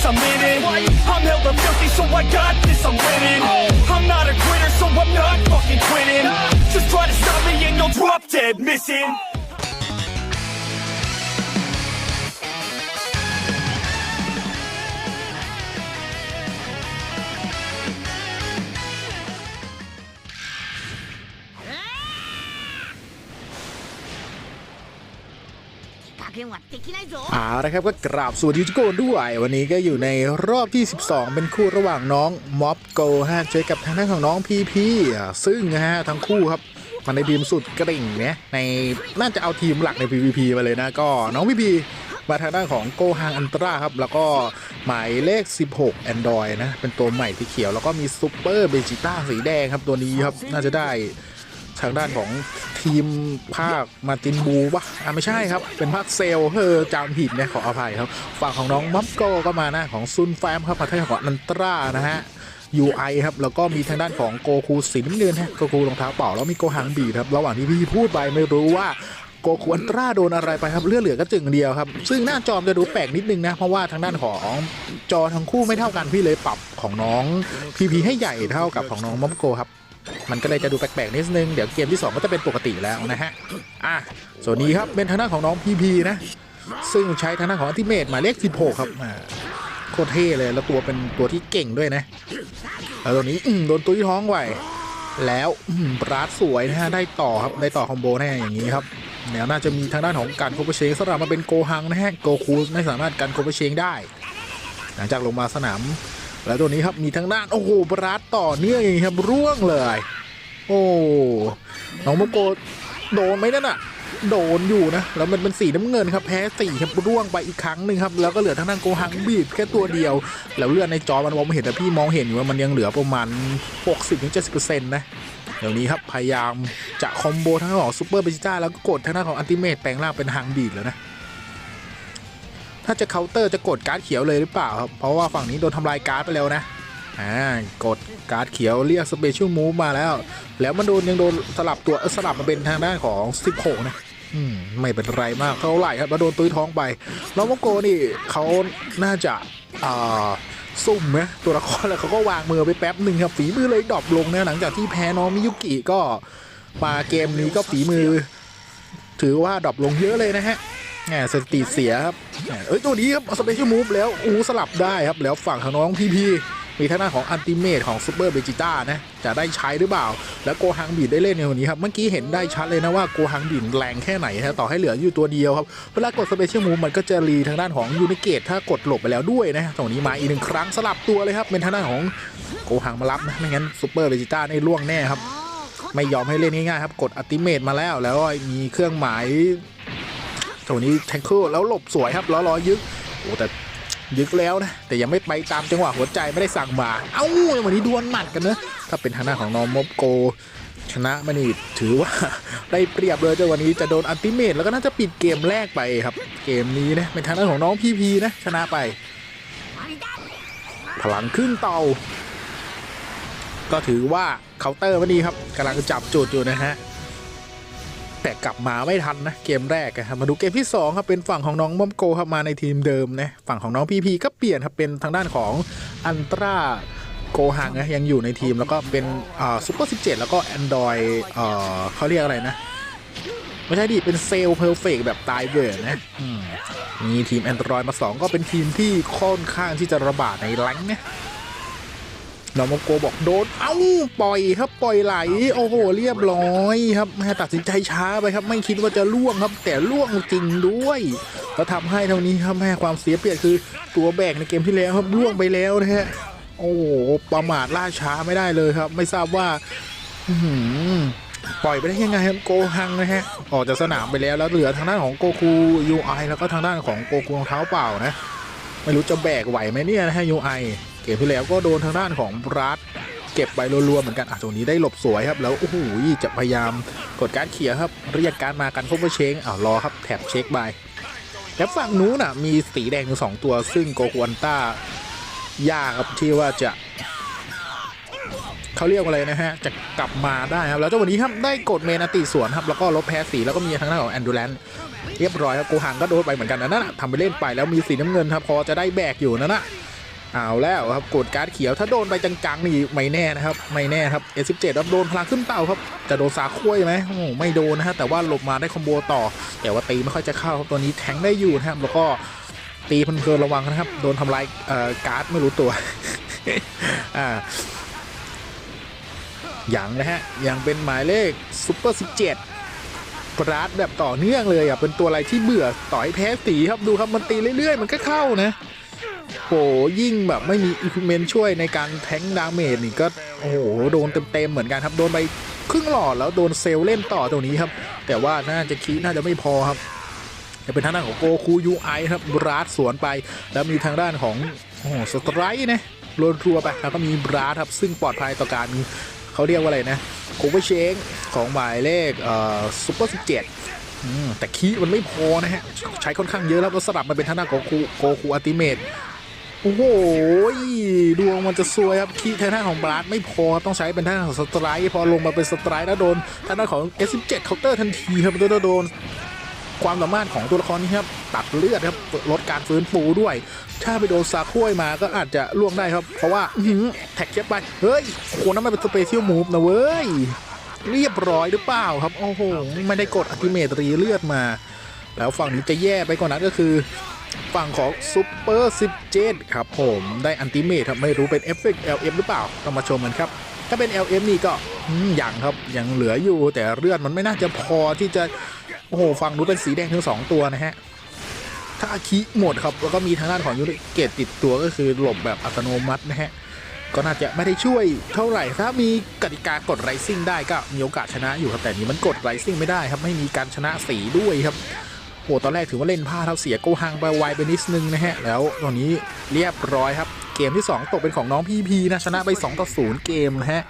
this, I'm in it. I'm hella filthy, so I got this, I'm winning. I'm not a quitter, so I'm not fucking quitting. Just try to stop me and you'll drop dead missing. เอาละครับก็กราบสวัสดีทุกคนด้วย วันนี้ก็อยู่ในรอบที่ 12 เป็นคู่ระหว่างน้องม็อบโกฮะเจอกับทางด้านของน้องพีพีซึ่งนะฮะทั้งคู่ครับมันในทีมสุดกริ่งเนี่ยในน่าจะเอาทีมหลักใน PVP มาเลยนะก็น้องพีพีมาทางด้านของโกฮังอันตราครับ แล้วก็หมายเลข 16 Android นะ เป็นตัวใหม่ที่เขียว แล้วก็มีซูเปอร์เบจิต้าสีแดงครับตัวนี้ครับ น่าจะได้ทางด้านของ ทีมภาคมาตินบูปะอะไม่ใช่ครับ เป็นภาคเซลเฮอจำผิดนะขออภัยครับ ฝั่งของน้องมัฟโกก็มานะของซุนแฟมครับประเทศของนันตรานะฮะ UI ครับ แล้วก็มีทางด้านของโกคูสีน้ำเงินฮะโกคูรองเท้าเปล่าแล้วมีโกหังบีครับ ระหว่างที่พี่พูดไปไม่รู้ว่าโกคูอันตราโดนอะไรไปครับเลือดเหลือก็จึงเดียวครับ ซึ่งหน้าจอมจะดูแปลกนิดนึงนะ เพราะว่าทางด้านของจอทั้งคู่ไม่เท่ากันพี่เลยปรับของน้องพีพีให้ใหญ่เท่ากับของน้องมัฟโกครับ มันก็เลยจะดูแปลกๆนิดนึง เดี๋ยวเกมที่ 2 ก็จะเป็นปกติแล้วนะฮะ อะ ส่วนนี้ครับเป็นทางด้านของน้องพีพีนะ ซึ่งใช้ทางด้านของอัลติเมทหมายเลข16ครับโคตรเท่เลยแล้วตัวเป็นตัวที่เก่งด้วยนะแล้วตัวนี้โดนตุ้ยท้องไหวแล้วราดสวยนะฮะได้ต่อครับได้ต่อคอมโบแน่อย่างนี้ครับเดี๋ยวน่าจะมีทางด้านของการโคเปเชงสลับมาเป็นโกฮังนะฮะโกคูไม่สามารถการโคเปเชงได้ หลังจากลงมาสนาม แล้วตัวนี้ครับมีทางด้านโอ้โหบรัดต่อเนื่องอย่างนี้ครับร่วงเลย โอ้น้องโมโกโดนไหมนั่นน่ะโดนอยู่นะแล้วมันเป็นสีน้ำเงินครับแพ้สี่ครับร่วงไปอีกครั้งหนึ่งครับแล้วก็เหลือทางด้านโกหังบีบแค่ตัวเดียว แล้วเลือดในจอมันมองไม่เห็นแต่พี่มองเห็นอยู่ว่ามันยังเหลือประมาณ 60-70%นะเดี๋ยวนี้ครับพยายามจะคอมโบทั้งของซูเปอร์เบจิต้าแล้วก็กดทางด้านของอันติเมตแปลงร่างเป็นหังบีดแล้วนะ ถ้าจะเคาน์เตอร์จะกดการ์ดเขียวเลยหรือเปล่าครับ เพราะว่าฝั่งนี้โดนทำลายการ์ดไปแล้วนะอ่ากดการ์ดเขียวเรียกสเปเชียลมูฟมาแล้ว แล้วมันโดนยังโดนสลับตัวสลับมาเป็นทางด้านของ 16 นะอืมไม่เป็นไรมากเท่าไหร่ครับมาโดนตุ้ยท้องไปน้องโมโกนี่เขาน่าจะอ่าซุ่มนะตัวละครแล้วเขาก็วางมือไปแป๊บหนึ่งครับฝีมือเลยดรอปลงนะหลังจากที่แพ้น้องมิยุกิก็มาเกมนี้ก็ฝีมือ ถือว่าดรอปลงเยอะเลยนะฮะ แหมสติเสียครับเอ้ยตัวนี้ครับสเปเชียลมูฟแล้วอู้สลับได้ครับ แล้วฝั่งของน้องพีพีมีทางด้านของอันติเมทของซูเปอร์เบจิต้านะ จะได้ใช้หรือเปล่า แล้วโกฮังบีดได้เล่นในวันนี้ครับ เมื่อกี้เห็นได้ชัดเลยนะว่าโกฮังบีดแรงแค่ไหนนะต่อให้เหลืออยู่ตัวเดียวครับ เวลากดสเปเชียลมูฟมันก็จะรีทางด้านของยูนิเกตถ้ากดหลบไปแล้วด้วยนะตรงนี้มาอีกหนึ่งครั้งสลับตัวเลยครับ เป็นทางด้านของโกฮังมารับนะ ไม่งั้นซูเปอร์เบจิต้าในล่วงแน่ครับ ไม่ยอมให้เล่นง่ายๆครับ กดอัติเมตมาแล้ว แล้วมีเครื่องหมาย ตัวนี้แทงเคิลแล้วหลบสวยครับล้วรอยึกโอ้แต่ยึกแล้วนะ แต่ยังไม่ไปตามจังหวะหัวใจไม่ได้สั่งมา เอ้าวันนี้ดวลหมัดกันนะถ้าเป็นทางหน้าของน้องมบโก ชนะมานี่ถือว่าได้เปรียบเลยแต่วันนี้จะโดนอันติเมตแล้วก็น่าจะปิดเกมแรกไปครับ เกมนี้นะเป็นทางด้าของน้องพีพีนะชนะไป พลังขึ้นเตาก็ถือว่าเคาน์เตอร์วันนี้ครับกำลังจับจุดอยู่นะฮะ แต่กลับมาไม่ทันนะเกมแรกครับมาดูเกมที่2ครับเป็นฝั่งของน้องมอมโกครับมาในทีมเดิมนะฝั่งของน้องพีพีก็เปลี่ยนครับเป็นทางด้านของอันตราโกหังนะยังอยู่ในทีมแล้วก็เป็นอ่าซูเปอร์17แล้วก็ Android เอ่อเขาเรียกอะไรนะ ไม่ใช่ดิเป็นเซลเพอร์เฟกแบบตายเบิร์นะมีทีม Android มา 2 ก็เป็นทีมที่ค่อนข้างที่จะระบาดในแรงนะ น้องโมโกบอกโดนเอ้าปล่อยครับปล่อยไหล โอ้โห เรียบร้อยครับแม่ตัดสินใจช้าไปครับ ไม่คิดว่าจะล่วงครับ แต่ล่วงจริงด้วยแล้วทำให้เท่านี้ครับแม่ความเสียเปรียบคือตัวแบกในเกมที่แล้วครับล่วงไปแล้วนะฮะโอ้โหประมาทล่าช้าไม่ได้เลยครับ ไม่ทราบว่าอื้อหือปล่อยไปได้ยังไงครับโกฮังนะฮะออกจากสนามไปแล้วแล้วเหลือทางด้านของโกคูยูไอแล้วก็ทางด้านของโกคูรองเท้าเปล่านะ ไม่รู้จะแบกไหวไหมเนี่ยนะฮะยูไอ เกมที่แล้วก็โดนทางด้านของบรัดเก็บไปรัวๆเหมือนกันอะตรงนี้ได้หลบสวยครับ แล้วโอ้โหจะพยายามกดการเขี่ยครับเรียกการมากันพบว่าเชงอ่าวรอครับแถบเช็คบายแล้วฝั่งนู้นน่ะมีสีแดงอยู่สองตัว ซึ่งโกควนต้ายากครับที่ว่าจะเขาเรียกว่าอะไรนะฮะ จะกลับมาได้ครับ แล้วเจ้าวันนี้ครับได้กดเมนติสวนครับ แล้วก็ลบแพ้สีแล้วก็มีทางด้านของแอนดูแลนเรียบร้อยครับโกหังก็โดนไปเหมือนกันนะนั่นนะทำไปเล่นไปแล้วมีสีน้ำเงินครับพอจะได้แบกอยู่นั่นนะ เอาแล้วครับกดการ์ดเขียวถ้าโดนไปจังๆนี่ไม่แน่นะครับไม่แน่ครับ S17 ครับโดนพลังขึ้นเต่าครับจะโดนสาคุ้ยไหมโอ้ไม่โดนนะฮะแต่ว่าหลบมาได้คอมโบต่อ แต่ว่าตีไม่ค่อยจะเข้าครับตัวนี้แทงได้อยู่นะครับแล้วก็ตีเพลินๆระวังนะครับ โดนทำลายการ์ดไม่รู้ตัวอ่าย่างนะฮะยังเป็นหมายเลขซุปเปอร์17ปราดแบบต่อเนื่องเลยอะเป็นตัวอะไรที่เบื่อต่อยแพ้สีครับดูครับมันตีเรื่อยๆ มันก็เข้านะ โหยิ่งแบบไม่มีอุปเมนช่วยในการแทงดาเมจนี่ก็โอ้โหโดนเต็มๆเหมือนกันครับ โดนไปครึ่งหลอดแล้วโดนเซลเล่นต่อตรงนี้ครับ แต่ว่าน่าจะคีน่าจะไม่พอครับจะเป็นทางด้านของโกคูยูไอครับบราดสวนไป แล้วมีทางด้านของโอ้โหสไตรท์นะรวนทัวไปแล้วก็มีบราดครับซึ่งปลอดภัยต่อการเขาเรียกว่าอะไรนะโคเวเชงของหมายเลขเอ่อซุปเปอร์สิบเจ็ดแต่คีมันไม่พอนะฮะ ใช้ค่อนข้างเยอะแล้วก็สลับมาเป็นทางด้านของโกคูโกคูอัติเมต โอ้โหดวงมันจะซวยครับคีย์ทางด้านของบราดไม่พอต้องใช้เป็นทางด้านของสไตร์ พอลงมาเป็นสไตร์แล้วโดนทางด้านของ S17 เคาน์เตอร์ทันทีครับโดนโดนความสามารถของตัวละครนี้ครับตัดเลือดครับลดการฟื้นฟูด้วย ถ้าไปโดนซาคุยมาก็อาจจะล่วงได้ครับ เพราะว่าแท็กเก็บไป เฮ้ยโคนั่นมันเป็นสเปเชียลมูฟนะเว้ย เรียบร้อยหรือเปล่าครับ โอ้โห ไม่ได้กดอัติเมตรีเลือดมา แล้วฝั่งนี้จะแย่ไปกว่านั้นก็คือ ฝั่งของซูเปอร์17 ครับผมได้อันติเมทครับไม่รู้เป็นเอฟเฟกต์ LM หรือเปล่าต้องมาชมกันครับ ถ้าเป็น LM นี่ก็อืมยังครับยังเหลืออยู่แต่เลือดมันไม่น่าจะพอที่จะ โอ้โหฝั่งนู้นเป็นสีแดงทั้งสองตัวนะฮะถ้าอาคิหมดครับ แล้วก็มีทางด้านของยูริเกตติดตัวก็คือหลบแบบอัตโนมัตินะฮะก็น่าจะไม่ได้ช่วยเท่าไหร่ถ้ามีกติกากดไรซิ่งได้ก็มีโอกาสชนะอยู่ครับแต่นี้มันกดไรซิ่งไม่ได้ครับไม่มีการชนะสีด้วยครับ โอ้ตอนแรกถือว่าเล่นผ้าเท้าเสียโกหังไปไวไปนิดนึงนะฮะ แล้วตอนนี้เรียบร้อยครับ เกมที่ 2 ตกเป็นของน้องพีพีนะชนะไป2ต่อ0เกมนะฮะ